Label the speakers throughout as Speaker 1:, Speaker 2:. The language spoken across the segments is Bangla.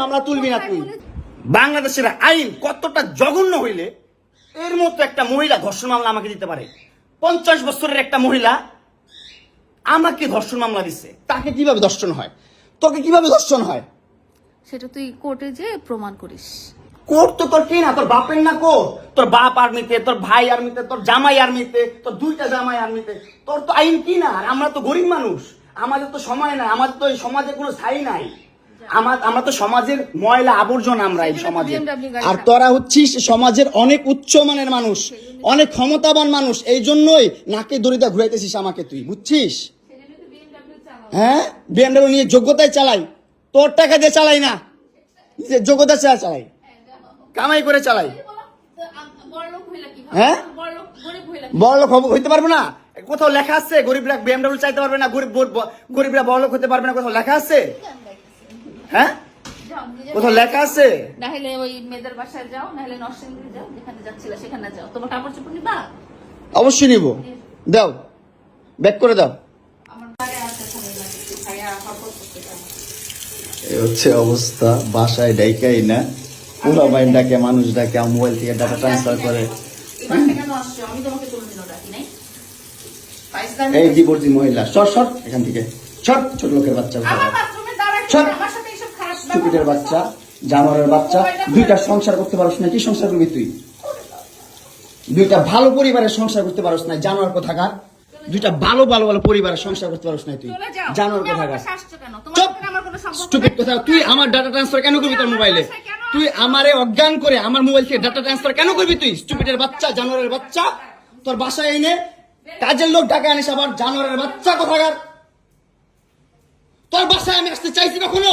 Speaker 1: মামলা তুলবি না তুই। বাংলাদেশের আইন কতটা জঘন্য হইলে এর মতো একটা মহিলা ধর্ষণ মামলা আমাকে দিতে পারে। পঞ্চাশ বছরের একটা মহিলা আমাকে ধর্ষণ মামলা দিচ্ছে তাকে কীভাবে ধর্ষণ হয়? তোকে কীভাবে ধর্ষণ হয়?
Speaker 2: সেটা তুই কোর্টে যে প্রমাণ করিস।
Speaker 1: কোর্ট তো তোর কি না? তোর বাপের না কোর্ট? তোর বাপ আর্মিতে তোর ভাই আর্মিতে তোর জামাই আর্মিতে তোর দুইটা জামাই আর্মিতে। তোর তো আইন কি না? আর আমরা তো গরিব মানুষ। আমাদের তো সময় নাই আমাদের তো এই সমাজে কোনো স্থায়ী নাই। আমার আমরা তো সমাজের ময়লা আবর্জনা আমরা এই সমাজে আর তোরা হচ্ছিস সমাজের অনেক উচ্চ মানের মানুষ অনেক ক্ষমতাবান মানুষ এই জন্যই নাকে দড়িটা ঘুরাইতেছিস আমাকে তুই বুঝছিস? হ্যাঁ? বিএমডাব্লিউ নিয়ে যোগ্যতায় চালাই। তোর টাকা দিয়ে চালাই না। নিজের যোগ্যতা ছাড়া চালাই। কামাই করে চালাই। হ্যাঁ? বড় লোক হইতে পারব না? কোথাও লেখা আছে গরিবরা বিএমডাব্লিউ চাইতে পারবে না গরিব গরিব- গরিবরা বড় লোক হতে পারবে না কোথাও লেখা আছে? হ্যাঁ? কোথাও লেখা আছে?
Speaker 2: নাহলে ওই মেয়েদের বাসায় যাও নাহলে নরসিংদী যাও যেখানে যাচ্ছিলে সেখানে যাও। তোমার কাপড় চোপড় নিবা?
Speaker 1: অবশ্যই নিব। দাও ব্যাক করে দাও।
Speaker 3: এই হচ্ছে অবস্থা বাসায় ডাইকাই না। পুরো বাইন ডাকে মানুষ ডাকে মোবাইল থেকে ডাটা ট্রান্সফার করে। এই ডিভোর্সি মহিলা সর সর এখান থেকে। সর ছোট লোকের বাচ্চা।
Speaker 2: আমার
Speaker 3: স্টুপিটের বাচ্চা জানোয়ারের বাচ্চা দুইটা সংসার করতে পারস না কি সংসার করবি তুই? দুইটা ভালো পরিবারের সংসার করতে পারস না জানোয়ার কোথাকার? দুইটা ভালো ভালো ভালো পরিবারের সংসার করতে পারস না তুই? জানোয়ার কোথাকার?
Speaker 1: চুপ! স্টুপিড কথা তুই আমার ডাটা ট্রান্সফার কেন করবি তোর মোবাইলে তুই আমারে অজ্ঞান করে আমার মোবাইল থেকে ডাটা ট্রান্সফার কেন করবি তুই? স্টুপিডের বাচ্চা জানোয়ারের বাচ্চা তোর বাসায় এনে কাজের লোক ডাকা আনিস আবার জানোয়ারের বাচ্চা কোথাকার? তোর বাসায় আমি আসতে চাইছি কখনো?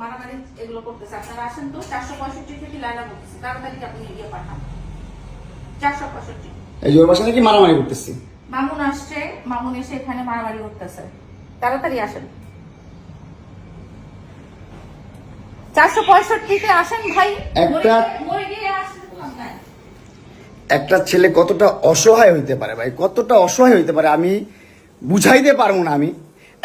Speaker 2: মারামারি এগুলো করতেছে। আপনারা আসেন তো, 465 থেকে লায়লা বলতেছি। তাড়াতাড়ি আপনি ইয়ে পাঠান। 465
Speaker 1: এই যে বাসা নাকি মারামারি করতেছি
Speaker 2: মামুন আসছে মামুন এসে এখানে মারামারি করতেছে তাড়াতাড়ি আসেন চারশো পঁয়ষট্টিতে আসেন ভাই
Speaker 3: একটা-।
Speaker 1: একটা ছেলে কতটা অসহায় হইতে পারে ভাই কতটা অসহায় হইতে পারে আমি বুঝাইতে পারব না আমি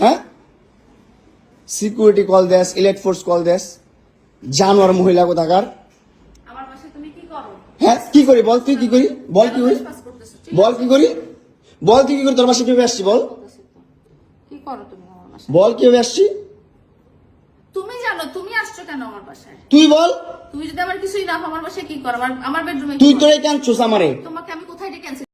Speaker 1: হ্যাঁ? সিকিউরিটি কল দেস ইলেট ফোর্স কল দেস। জানোয়ার মহিলা কোথাকার? হ্যাঁ কি করি বল তুই কি করি? বল কি করি? বল কি করি? বল তুই কি করি তোর বাসায় কীভাবে আসছি বল? বল কীভাবে আসছি?
Speaker 2: তুমি জানো তুমি আসছো কেন আমার বাসায়?
Speaker 1: তুই বল।
Speaker 2: তুমি যদি আমার কিছুই না আমার বাসায় কি করো? আমার আমার বেডরুমে
Speaker 1: তুই তোরে কেন চোস আমারে?
Speaker 2: তোমাকে আমি কোথায় ডেকে আনছি?